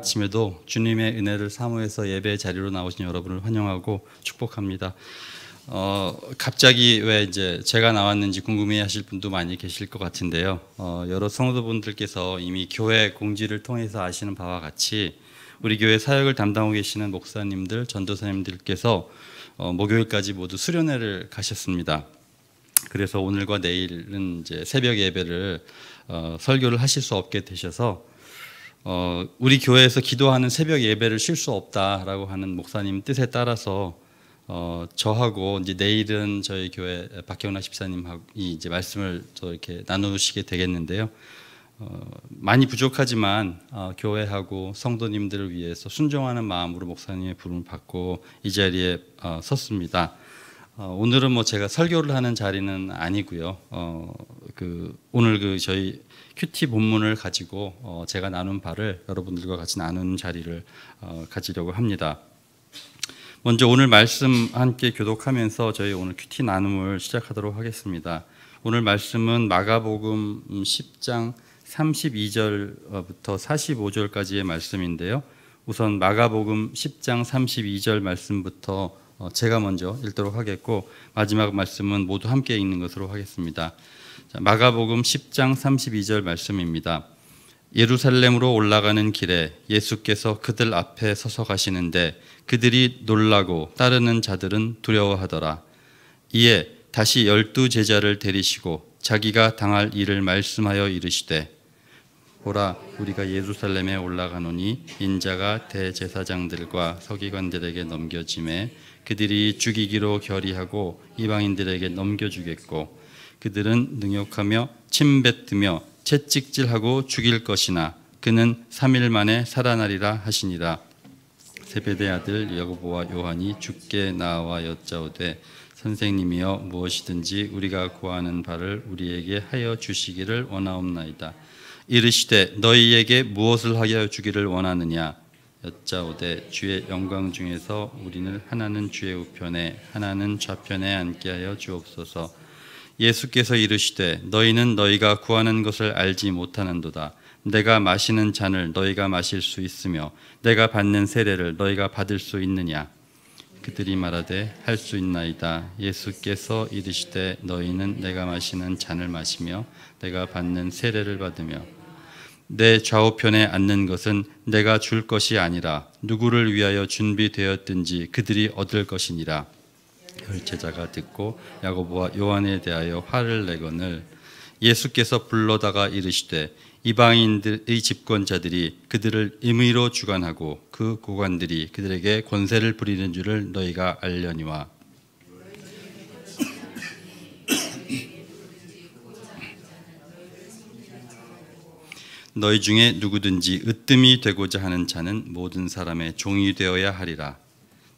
아침에도 주님의 은혜를 사모해서 예배 자리로 나오신 여러분을 환영하고 축복합니다. 어, 갑자기 왜 이제 제가 나왔는지 궁금해 하실 분도 많이 계실 것 같은데요. 어, 여러 성도분들께서 이미 교회 공지를 통해서 아시는 바와 같이 우리 교회 사역을 담당하고 계시는 목사님들, 전도사님들께서 어, 목요일까지 모두 수련회를 가셨습니다. 그래서 오늘과 내일은 이제 새벽 예배를 어, 설교를 하실 수 없게 되셔서 어, 우리 교회에서 기도하는 새벽 예배를 쉴 수 없다라고 하는 목사님 뜻에 따라서 어, 저하고 이제 내일은 저희 교회 박경락 집사님하고 이제 말씀을 또 이렇게 나누시게 되겠는데요. 어, 많이 부족하지만 어, 교회하고 성도님들을 위해서 순종하는 마음으로 목사님의 부름을 받고 이 자리에 어, 섰습니다. 어, 오늘은 뭐 제가 설교를 하는 자리는 아니고요. 어, 그 오늘 그 저희 큐티 본문을 가지고 어, 제가 나눈 바를 여러분들과 같이 나누는 자리를 어, 가지려고 합니다. 먼저 오늘 말씀 함께 교독하면서 저희 오늘 큐티 나눔을 시작하도록 하겠습니다. 오늘 말씀은 마가복음 10장 32절부터 45절까지의 말씀인데요. 우선 마가복음 10장 32절 말씀부터 어, 제가 먼저 읽도록 하겠고 마지막 말씀은 모두 함께 읽는 것으로 하겠습니다. 마가복음 10장 32절 말씀입니다. 예루살렘으로 올라가는 길에 예수께서 그들 앞에 서서 가시는데 그들이 놀라고 따르는 자들은 두려워하더라. 이에 다시 열두 제자를 데리시고 자기가 당할 일을 말씀하여 이르시되 보라 우리가 예루살렘에 올라가노니 인자가 대제사장들과 서기관들에게 넘겨짐에 그들이 죽이기로 결의하고 이방인들에게 넘겨주겠고 그들은 능욕하며 침뱉으며 채찍질하고 죽일 것이나 그는 3일 만에 살아나리라 하시니라. 세베대 아들 야고보와 요한이 죽게 나와 여짜오되 선생님이여 무엇이든지 우리가 구하는 바를 우리에게 하여 주시기를 원하옵나이다. 이르시되 너희에게 무엇을 하여 주기를 원하느냐? 여짜오되 주의 영광 중에서 우리는 하나는 주의 우편에 하나는 좌편에 앉게 하여 주옵소서 예수께서 이르시되 너희는 너희가 구하는 것을 알지 못하는도다. 내가 마시는 잔을 너희가 마실 수 있으며 내가 받는 세례를 너희가 받을 수 있느냐? 그들이 말하되 할 수 있나이다. 예수께서 이르시되 너희는 내가 마시는 잔을 마시며 내가 받는 세례를 받으며 내 좌우편에 앉는 것은 내가 줄 것이 아니라 누구를 위하여 준비되었든지 그들이 얻을 것이니라 제자가 듣고 야고보와 요한에 대하여 화를 내거늘 예수께서 불러다가 이르시되 이방인들의 집권자들이 그들을 임의로 주관하고 그 고관들이 그들에게 권세를 부리는 줄을 너희가 알려니와 너희 중에 누구든지 으뜸이 되고자 하는 자는 모든 사람의 종이 되어야 하리라.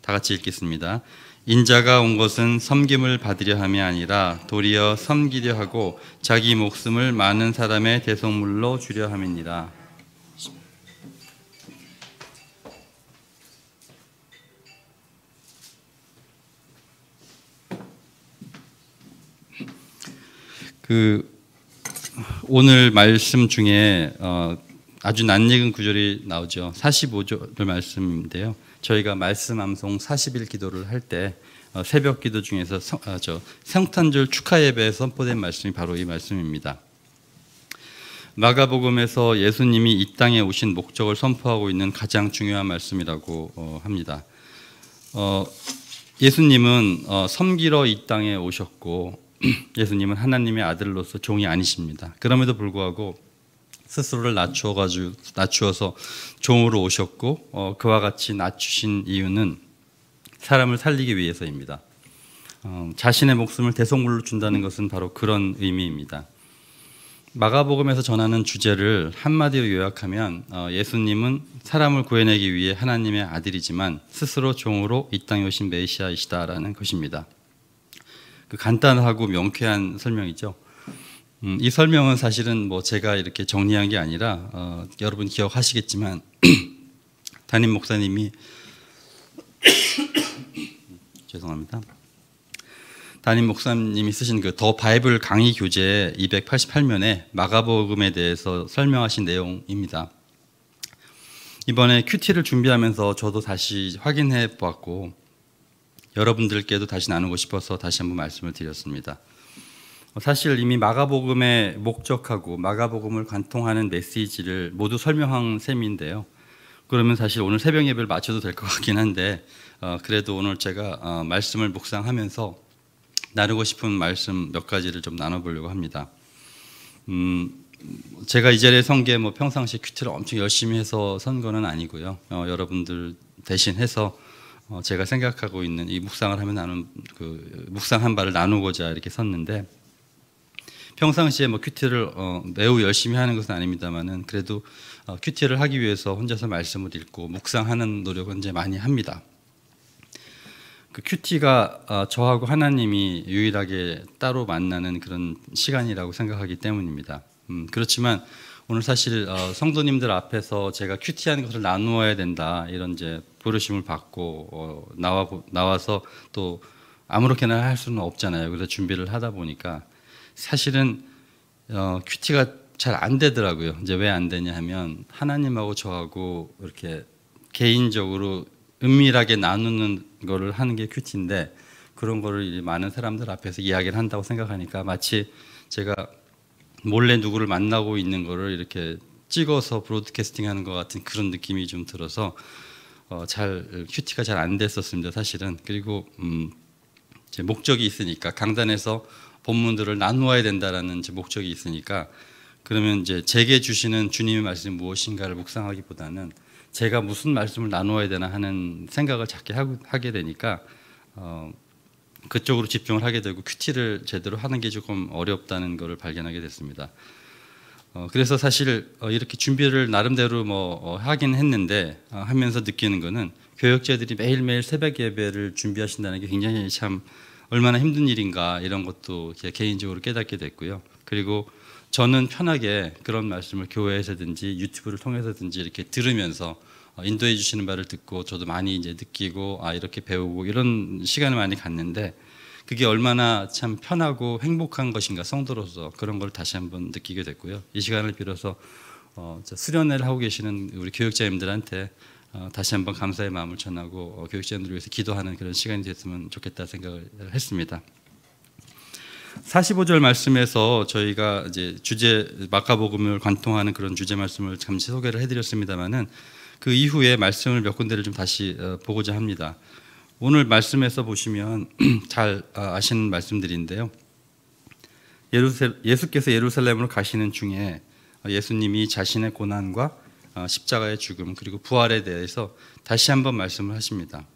다 같이 읽겠습니다. 인자가 온 것은 섬김을 받으려 함이 아니라 도리어 섬기려 하고 자기 목숨을 많은 사람의 대속물로 주려 함이니라. 그 오늘 말씀 중에 어, 아주 낯익은 구절이 나오죠. 45절 말씀인데요. 저희가 말씀 암송 40일 기도를 할때 어, 새벽 기도 중에서 성, 아, 저 성탄절 축하 예배에 선포된 말씀이 바로 이 말씀입니다. 마가복음에서 예수님이 이 땅에 오신 목적을 선포하고 있는 가장 중요한 말씀이라고 어, 합니다. 어, 예수님은 어, 섬기러 이 땅에 오셨고 예수님은 하나님의 아들로서 종이 아니십니다. 그럼에도 불구하고 스스로를 낮추어 가지고 낮추어서 종으로 오셨고 어, 그와 같이 낮추신 이유는 사람을 살리기 위해서입니다. 어, 자신의 목숨을 대속물로 준다는 것은 바로 그런 의미입니다. 마가복음에서 전하는 주제를 한마디로 요약하면 어, 예수님은 사람을 구해내기 위해 하나님의 아들이지만 스스로 종으로 이 땅에 오신 메시아이시다라는 것입니다. 그 간단하고 명쾌한 설명이죠. 음, 이 설명은 사실은 뭐 제가 이렇게 정리한 게 아니라 어, 여러분 기억하시겠지만 담임 목사님이 죄송합니다. 담임 목사님이 쓰신 그 더 바이블 강의 교재 288면에 마가복음에 대해서 설명하신 내용입니다. 이번에 큐티를 준비하면서 저도 다시 확인해 보았고 여러분들께도 다시 나누고 싶어서 다시 한번 말씀을 드렸습니다. 사실 이미 마가복음의 목적하고 마가복음을 관통하는 메시지를 모두 설명한 셈인데요. 그러면 사실 오늘 새벽 예배를 마쳐도 될 것 같긴 한데 어, 그래도 오늘 제가 어, 말씀을 묵상하면서 나누고 싶은 말씀 몇 가지를 좀 나눠보려고 합니다. 음, 제가 이 자리에 선게 뭐 평상시 큐티를 엄청 열심히 해서 선 거는 아니고요. 어, 여러분들 대신 해서 어, 제가 생각하고 있는 이 묵상을 하면 나는 그 묵상한 바를 나누고자 이렇게 섰는데 평상시에 뭐 큐티를 어, 매우 열심히 하는 것은 아닙니다만은 그래도 어, 큐티를 하기 위해서 혼자서 말씀을 읽고 묵상하는 노력은 이제 많이 합니다. 그 큐티가 어, 저하고 하나님이 유일하게 따로 만나는 그런 시간이라고 생각하기 때문입니다. 음, 그렇지만 오늘 사실 어, 성도님들 앞에서 제가 큐티하는 것을 나누어야 된다 이런 이제 부르심을 받고 어, 나와 나와서 또 아무렇게나 할 수는 없잖아요. 그래서 준비를 하다 보니까 사실은 어, 큐티가 잘 안 되더라고요. 이제 왜 안 되냐 하면 하나님하고 저하고 이렇게 개인적으로 은밀하게 나누는 거를 하는 게 큐티인데 그런 거를 많은 사람들 앞에서 이야기를 한다고 생각하니까 마치 제가 몰래 누구를 만나고 있는 거를 이렇게 찍어서 브로드캐스팅 하는 것 같은 그런 느낌이 좀 들어서 어, 잘 큐티가 잘 안 됐었습니다 사실은 그리고 음, 제 목적이 있으니까 강단에서 본문들을 나누어야 된다라는 목적이 있으니까 그러면 이제 제게 주시는 주님의 말씀이 무엇인가를 묵상하기보다는 제가 무슨 말씀을 나누어야 되나 하는 생각을 자꾸 하게 되니까 어, 그쪽으로 집중을 하게 되고 큐티를 제대로 하는 게 조금 어렵다는 것을 발견하게 됐습니다. 어, 그래서 사실 어, 이렇게 준비를 나름대로 뭐 어, 하긴 했는데 어, 하면서 느끼는 거는 교역자들이 매일매일 새벽 예배를 준비하신다는 게 굉장히 참 얼마나 힘든 일인가 이런 것도 개인적으로 깨닫게 됐고요. 그리고 저는 편하게 그런 말씀을 교회에서든지 유튜브를 통해서든지 이렇게 들으면서 어, 인도해 주시는 바를 듣고 저도 많이 이제 느끼고 아 이렇게 배우고 이런 시간을 많이 갖는데 그게 얼마나 참 편하고 행복한 것인가 성도로서 그런 걸 다시 한번 느끼게 됐고요. 이 시간을 빌어서 어, 수련회를 하고 계시는 우리 교육자님들한테 어, 다시 한번 감사의 마음을 전하고 어, 교육자님들을 위해서 기도하는 그런 시간이 됐으면 좋겠다 생각을 했습니다. 45절 말씀에서 저희가 이제 주제 마카복음을 관통하는 그런 주제 말씀을 잠시 소개를 해드렸습니다만은 그 이후에 말씀을 몇 군데를 좀 다시 어, 보고자 합니다. 오늘 말씀에서 보시면 잘 아시는 말씀들인데요. 예수께서 예루살렘으로 가시는 중에 예수님이 자신의 고난과 어, 십자가의 죽음 그리고 부활에 대해서 다시 한번 말씀을 하십니다.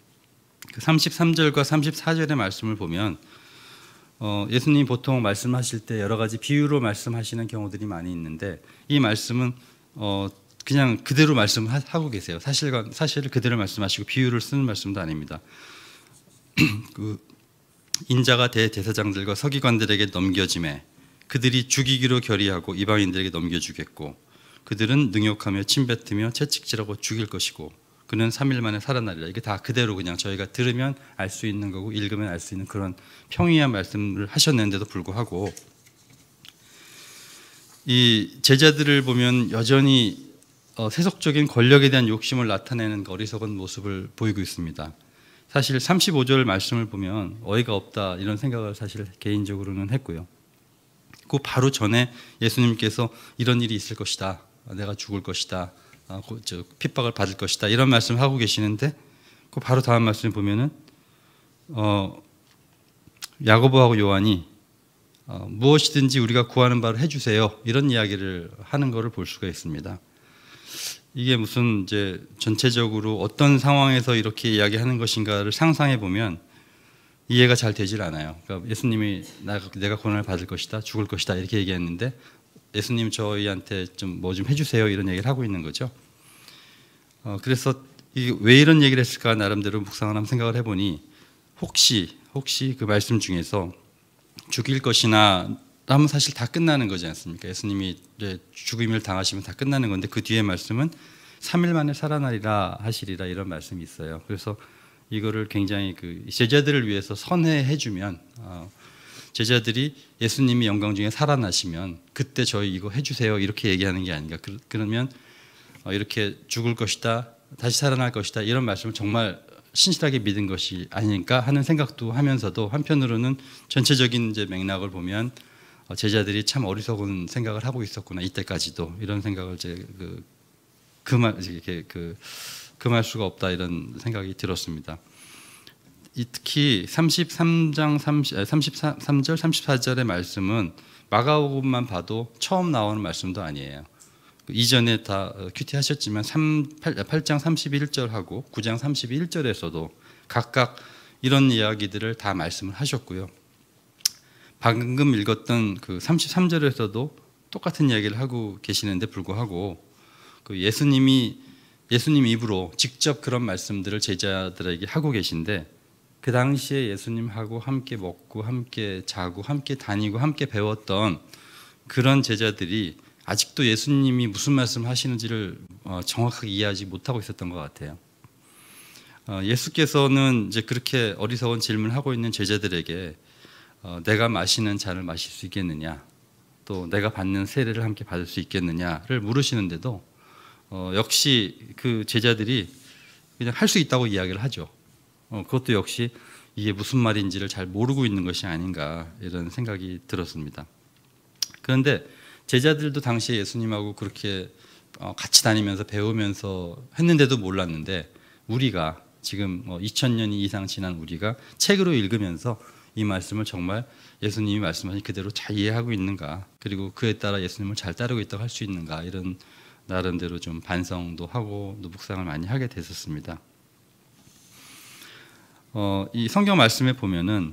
33절과 그 34절의 말씀을 보면 어, 예수님 보통 말씀하실 때 여러 가지 비유로 말씀하시는 경우들이 많이 있는데 이 말씀은 어, 그냥 그대로 말씀하고 계세요. 사실과 사실을 그대로 말씀하시고 비유를 쓰는 말씀도 아닙니다. 그 인자가 대대사장들과 서기관들에게 넘겨짐에 그들이 죽이기로 결의하고 이방인들에게 넘겨주겠고 그들은 능욕하며 침뱉으며 채찍질하고 죽일 것이고 그는 3일 만에 살아나리라. 이게 다 그대로 그냥 저희가 들으면 알 수 있는 거고 읽으면 알 수 있는 그런 평이한 말씀을 하셨는데도 불구하고 이 제자들을 보면 여전히 어, 세속적인 권력에 대한 욕심을 나타내는 어리석은 모습을 보이고 있습니다. 사실 35절 말씀을 보면 어이가 없다 이런 생각을 사실 개인적으로는 했고요. 그 바로 전에 예수님께서 이런 일이 있을 것이다. 내가 죽을 것이다. 아, 핍박을 받을 것이다. 이런 말씀을 하고 계시는데 그 바로 다음 말씀 보면은 어, 야고보하고 요한이 어, 무엇이든지 우리가 구하는 바를 해주세요. 이런 이야기를 하는 것을 볼 수가 있습니다. 이게 무슨 이제 전체적으로 어떤 상황에서 이렇게 이야기하는 것인가를 상상해 보면 이해가 잘 되질 않아요. 그러니까 예수님이 내가 고난을 받을 것이다, 죽을 것이다 이렇게 얘기했는데 예수님 저희한테 좀 뭐좀 뭐 해주세요 이런 얘기를 하고 있는 거죠. 어, 그래서 왜 이런 얘기를 했을까 나름대로 묵상을 한번 생각을 해보니 혹시 혹시 그 말씀 중에서 죽일 것이나 하면 사실 다 끝나는 거지 않습니까? 예수님이 죽음을 당하시면 다 끝나는 건데 그 뒤에 말씀은 3일 만에 살아나리라 하시리라 이런 말씀이 있어요. 그래서 이거를 굉장히 그 제자들을 위해서 선회해 주면 어, 제자들이 예수님이 영광 중에 살아나시면 그때 저희 이거 해주세요 이렇게 얘기하는 게 아닌가. 그러면 어, 이렇게 죽을 것이다, 다시 살아날 것이다 이런 말씀을 정말 신실하게 믿은 것이 아닐까 하는 생각도 하면서도 한편으로는 전체적인 이제 맥락을 보면 어, 제자들이 참 어리석은 생각을 하고 있었구나 이때까지도 이런 생각을 이제 그 금할 이렇게 그 금할 수가 없다 이런 생각이 들었습니다. 특히 33장 30, 33절 34절의 말씀은 마가복음만 봐도 처음 나오는 말씀도 아니에요. 이전에 다 큐티 하셨지만 3, 8, 8장 31절하고 9장 31절에서도 각각 이런 이야기들을 다 말씀을 하셨고요. 방금 읽었던 그 33절에서도 똑같은 이야기를 하고 계시는데 불구하고 그 예수님이 예수님 입으로 직접 그런 말씀들을 제자들에게 하고 계신데 그 당시에 예수님하고 함께 먹고 함께 자고 함께 다니고 함께 배웠던 그런 제자들이 아직도 예수님이 무슨 말씀 하시는지를 어, 정확하게 이해하지 못하고 있었던 것 같아요. 어, 예수께서는 이제 그렇게 어리석은 질문을 하고 있는 제자들에게 어, 내가 마시는 잔을 마실 수 있겠느냐, 또 내가 받는 세례를 함께 받을 수 있겠느냐를 물으시는데도 역시 그 제자들이 그냥 할 수 있다고 이야기를 하죠. 그것도 역시 이게 무슨 말인지를 잘 모르고 있는 것이 아닌가 이런 생각이 들었습니다. 그런데 제자들도 당시에 예수님하고 그렇게 어, 같이 다니면서 배우면서 했는데도 몰랐는데 우리가 지금 2000년이 뭐 이상 지난 우리가 책으로 읽으면서 이 말씀을 정말 예수님이 말씀하신 그대로 잘 이해하고 있는가 그리고 그에 따라 예수님을 잘 따르고 있다고 할 수 있는가 이런 나름대로 좀 반성도 하고 묵상을 많이 하게 됐었습니다. 어, 이 성경 말씀에 보면은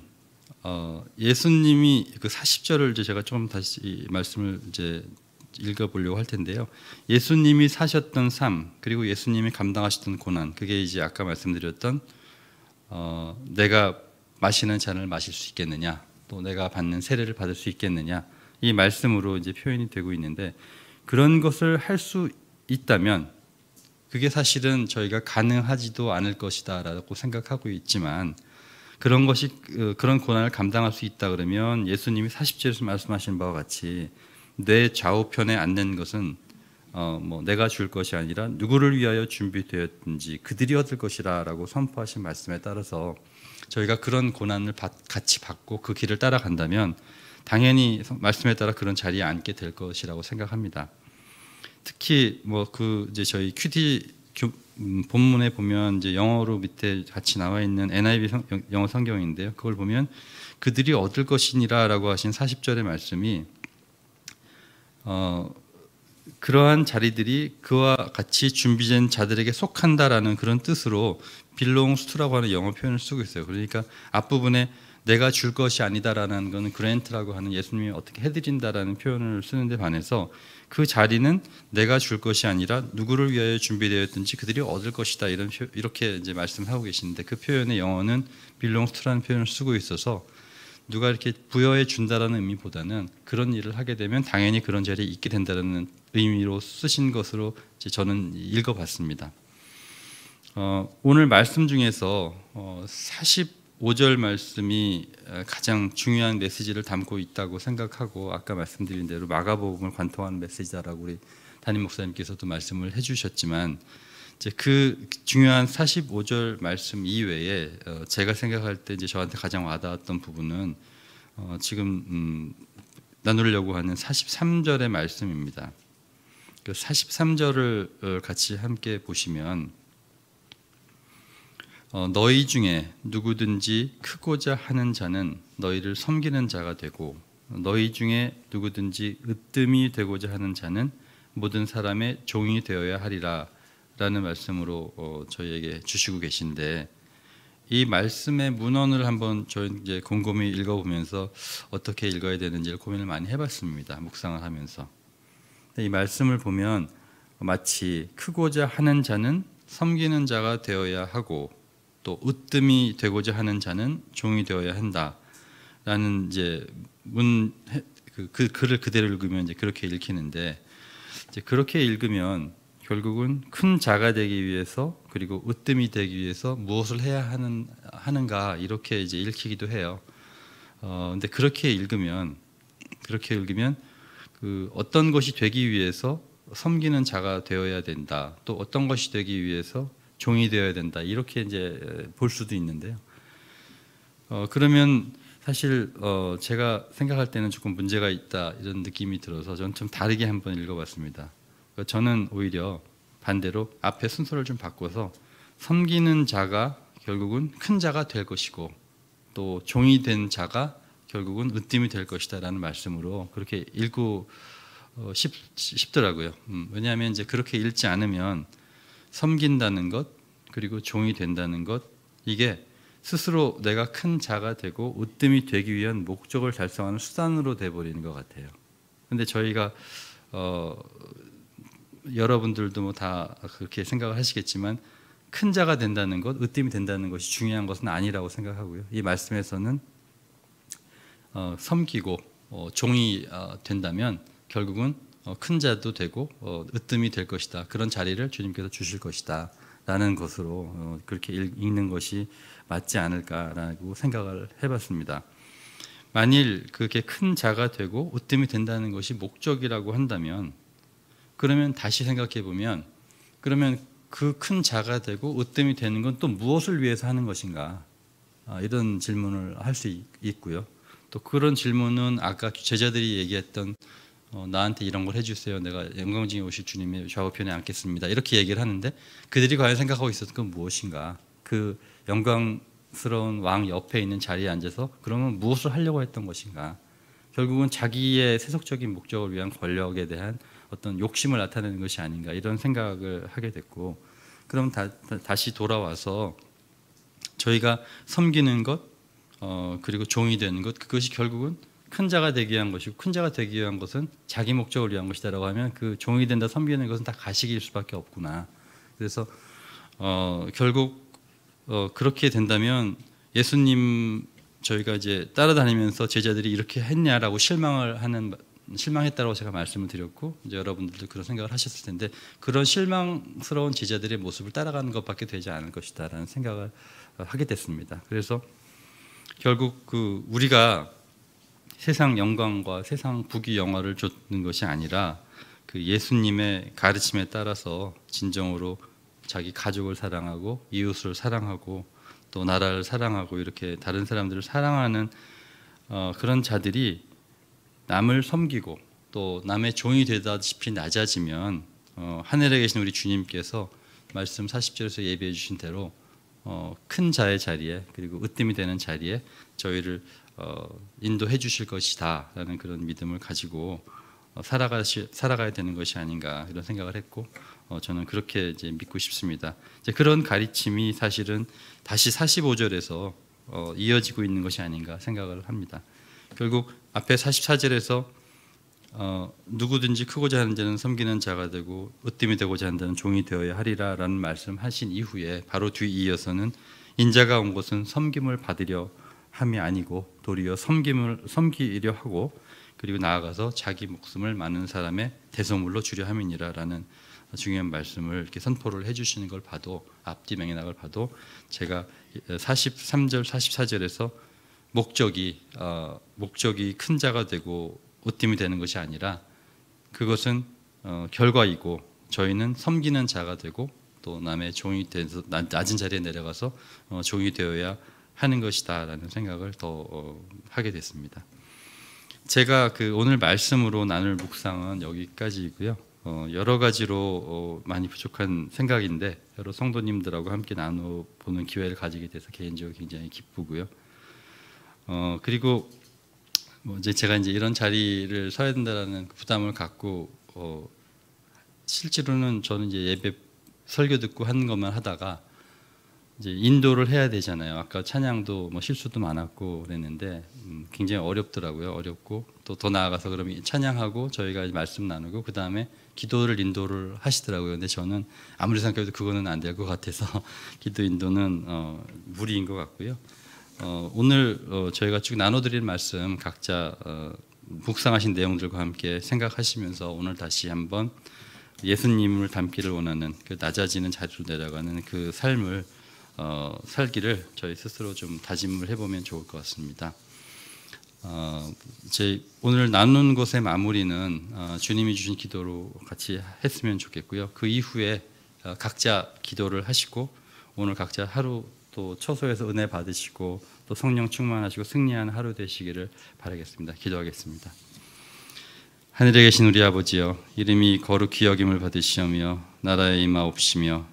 어, 예수님이 그 40절을 이제 제가 좀 다시 말씀을 이제 읽어보려고 할 텐데요. 예수님이 사셨던 삶 그리고 예수님이 감당하셨던 고난 그게 이제 아까 말씀드렸던 어, 내가 마시는 잔을 마실 수 있겠느냐 또 내가 받는 세례를 받을 수 있겠느냐 이 말씀으로 이제 표현이 되고 있는데 그런 것을 할 수 있다면 그게 사실은 저희가 가능하지도 않을 것이다라고 생각하고 있지만 그런 것이 어, 그런 고난을 감당할 수 있다 그러면 예수님이 40절에서 말씀하신 바와 같이 내 좌우편에 앉는 것은 어, 뭐 내가 줄 것이 아니라 누구를 위하여 준비되었든지 그들이 얻을 것이라라고 선포하신 말씀에 따라서 저희가 그런 고난을 받, 같이 받고 그 길을 따라간다면 당연히 말씀에 따라 그런 자리에 앉게 될 것이라고 생각합니다. 특히 뭐 그 이제 저희 QD 음, 본문에 보면 이제 영어로 밑에 같이 나와 있는 NIV 성, 영어 성경인데요. 그걸 보면 그들이 얻을 것이니라라고 하신 40절의 말씀이 어, 그러한 자리들이 그와 같이 준비된 자들에게 속한다라는 그런 뜻으로 빌롱 스투라고 하는 영어 표현을 쓰고 있어요. 그러니까 앞부분에 내가 줄 것이 아니다라는 것은 그랜트라고 하는 예수님이 어떻게 해드린다라는 표현을 쓰는데 반해서 그 자리는 내가 줄 것이 아니라 누구를 위하여 준비되었든지 그들이 얻을 것이다 이런 이렇게 이제 말씀하고 계시는데 그 표현의 영어는 to라는 표현을 쓰고 있어서 누가 이렇게 부여해 준다라는 의미보다는 그런 일을 하게 되면 당연히 그런 자리에 있게 된다는 의미로 쓰신 것으로 저는 읽어봤습니다. 어, 오늘 말씀 중에서 어, 40 5절 말씀이 가장 중요한 메시지를 담고 있다고 생각하고 아까 말씀드린 대로 마가복음을 관통하는 메시지다라고 우리 담임 목사님께서도 말씀을 해주셨지만 이제 그 중요한 45절 말씀 이외에 어, 제가 생각할 때 이제 저한테 가장 와닿았던 부분은 어, 지금 음, 나누려고 하는 43절의 말씀입니다. 그 43절을 같이 함께 보시면 어, 너희 중에 누구든지 크고자 하는 자는 너희를 섬기는 자가 되고 너희 중에 누구든지 으뜸이 되고자 하는 자는 모든 사람의 종이 되어야 하리라 라는 말씀으로 어, 저희에게 주시고 계신데 이 말씀의 문헌을 한번 저희 이제 곰곰이 읽어보면서 어떻게 읽어야 되는지를 고민을 많이 해봤습니다. 묵상을 하면서 이 말씀을 보면 마치 크고자 하는 자는 섬기는 자가 되어야 하고 또 으뜸이 되고자 하는 자는 종이 되어야 한다라는 이제 문 그, 그 글을 그대로 읽으면 이제 그렇게 읽히는데 이제 그렇게 읽으면 결국은 큰 자가 되기 위해서 그리고 으뜸이 되기 위해서 무엇을 해야 하는 하는가 이렇게 이제 읽히기도 해요. 어 근데 그렇게 읽으면 그렇게 읽으면 그 어떤 것이 되기 위해서 섬기는 자가 되어야 된다. 또 어떤 것이 되기 위해서 종이 되어야 된다. 이렇게 이제 볼 수도 있는데요. 어, 그러면 사실 어, 제가 생각할 때는 조금 문제가 있다 이런 느낌이 들어서 저는 좀 다르게 한번 읽어봤습니다. 그러니까 저는 오히려 반대로 앞에 순서를 좀 바꿔서 섬기는 자가 결국은 큰 자가 될 것이고 또 종이 된 자가 결국은 으뜸이 될 것이다라는 말씀으로 그렇게 읽고 어, 싶, 싶더라고요. 음, 왜냐하면 이제 그렇게 읽지 않으면 섬긴다는 것 그리고 종이 된다는 것 이게 스스로 내가 큰 자가 되고 으뜸이 되기 위한 목적을 달성하는 수단으로 돼 버리는 것 같아요. 근데 저희가 어, 여러분들도 뭐 다 그렇게 생각을 하시겠지만 큰 자가 된다는 것, 으뜸이 된다는 것이 중요한 것은 아니라고 생각하고요. 이 말씀에서는 어, 섬기고 어, 종이 어, 된다면 결국은 어, 큰 자도 되고 어, 으뜸이 될 것이다. 그런 자리를 주님께서 주실 것이다 라는 것으로 어, 그렇게 읽는 것이 맞지 않을까라고 생각을 해봤습니다. 만일 그렇게 큰 자가 되고 으뜸이 된다는 것이 목적이라고 한다면 그러면 다시 생각해 보면 그러면 그 큰 자가 되고 으뜸이 되는 건 또 무엇을 위해서 하는 것인가 아, 이런 질문을 할 수 있고요. 또 그런 질문은 아까 제자들이 얘기했던 어, 나한테 이런 걸 해주세요. 내가 영광중에 오실 주님의 좌우편에 앉겠습니다. 이렇게 얘기를 하는데 그들이 과연 생각하고 있었던 건 무엇인가? 그 영광스러운 왕 옆에 있는 자리에 앉아서 그러면 무엇을 하려고 했던 것인가? 결국은 자기의 세속적인 목적을 위한 권력에 대한 어떤 욕심을 나타내는 것이 아닌가 이런 생각을 하게 됐고 그럼 다, 시 돌아와서 저희가 섬기는 것 어, 그리고 종이 되는 것 그것이 결국은 큰 자가 되기 위한 것이고 큰 자가 되기 위한 것은 자기 목적을 위한 것이다라고 하면 그 종이 된다 섬기는 것은 다 가식일 수밖에 없구나. 그래서 어, 결국 어, 그렇게 된다면 예수님 저희가 이제 따라다니면서 제자들이 이렇게 했냐라고 실망을 하는 실망했다고 제가 말씀을 드렸고 이제 여러분들도 그런 생각을 하셨을 텐데 그런 실망스러운 제자들의 모습을 따라가는 것밖에 되지 않을 것이다라는 생각을 하게 됐습니다. 그래서 결국 그 우리가 세상 영광과 세상 부귀 영화를 줬는 것이 아니라 그 예수님의 가르침에 따라서 진정으로 자기 가족을 사랑하고 이웃을 사랑하고 또 나라를 사랑하고 이렇게 다른 사람들을 사랑하는 어, 그런 자들이 남을 섬기고 또 남의 종이 되다시피 낮아지면 어, 하늘에 계신 우리 주님께서 말씀 40절에서 예배해 주신 대로 어, 큰 자의 자리에 그리고 으뜸이 되는 자리에 저희를 어, 인도해 주실 것이다라는 그런 믿음을 가지고 어, 살아가시, 살아가야 되는 것이 아닌가 이런 생각을 했고 어, 저는 그렇게 이제 믿고 싶습니다. 이제 그런 가르침이 사실은 다시 45절에서 어, 이어지고 있는 것이 아닌가 생각을 합니다. 결국 앞에 44절에서 어, 누구든지 크고자 하는 자는 섬기는 자가 되고 으뜸이 되고자 한다는 종이 되어야 하리라라는 말씀하신 이후에 바로 뒤 이어서는 인자가 온 것은 섬김을 받으려 함이 아니고 도리어 섬김을 섬기려 하고 그리고 나아가서 자기 목숨을 많은 사람의 대소물로 주려 함이니라라는 중요한 말씀을 이렇게 선포를 해주시는 걸 봐도 앞뒤 맥락을 봐도 제가 43절 44절에서 목적이 어, 목적이 큰 자가 되고 으뜸이 되는 것이 아니라 그것은 어, 결과이고 저희는 섬기는 자가 되고 또 남의 종이 돼서 낮은 자리에 내려가서 어, 종이 되어야 하는 것이다라는 생각을 더 어, 하게 됐습니다. 제가 그 오늘 말씀으로 나눌 묵상은 여기까지이고요. 어, 여러 가지로 어, 많이 부족한 생각인데 여러 성도님들하고 함께 나눠 보는 기회를 가지게 돼서 개인적으로 굉장히 기쁘고요. 어, 그리고 뭐 이제 제가 이제 이런 자리를 서야 된다라는 그 부담을 갖고 어, 실제로는 저는 이제 예배 설교 듣고 하는 것만 하다가 이제 인도를 해야 되잖아요. 아까 찬양도 뭐 실수도 많았고 그랬는데 음, 굉장히 어렵더라고요. 어렵고 또 더 나아가서 그러면 찬양하고 저희가 말씀 나누고 그 다음에 기도를 인도를 하시더라고요. 근데 저는 아무리 생각해도 그거는 안 될 것 같아서 기도 인도는 어, 무리인 것 같고요. 어, 오늘 어, 저희가 쭉 나눠드릴 말씀 각자 어, 묵상하신 내용들과 함께 생각하시면서 오늘 다시 한번 예수님을 닮기를 원하는 그 낮아지는 자리로 내려가는 그 삶을 어, 살기를 저희 스스로 좀 다짐을 해보면 좋을 것 같습니다. 어, 제 오늘 나눈 것의 마무리는 어, 주님이 주신 기도로 같이 했으면 좋겠고요. 그 이후에 어, 각자 기도를 하시고 오늘 각자 하루 또 처소에서 은혜 받으시고 또 성령 충만하시고 승리하는 하루 되시기를 바라겠습니다. 기도하겠습니다. 하늘에 계신 우리 아버지여 이름이 거룩히 여김을 받으시오며 나라의 임하옵시며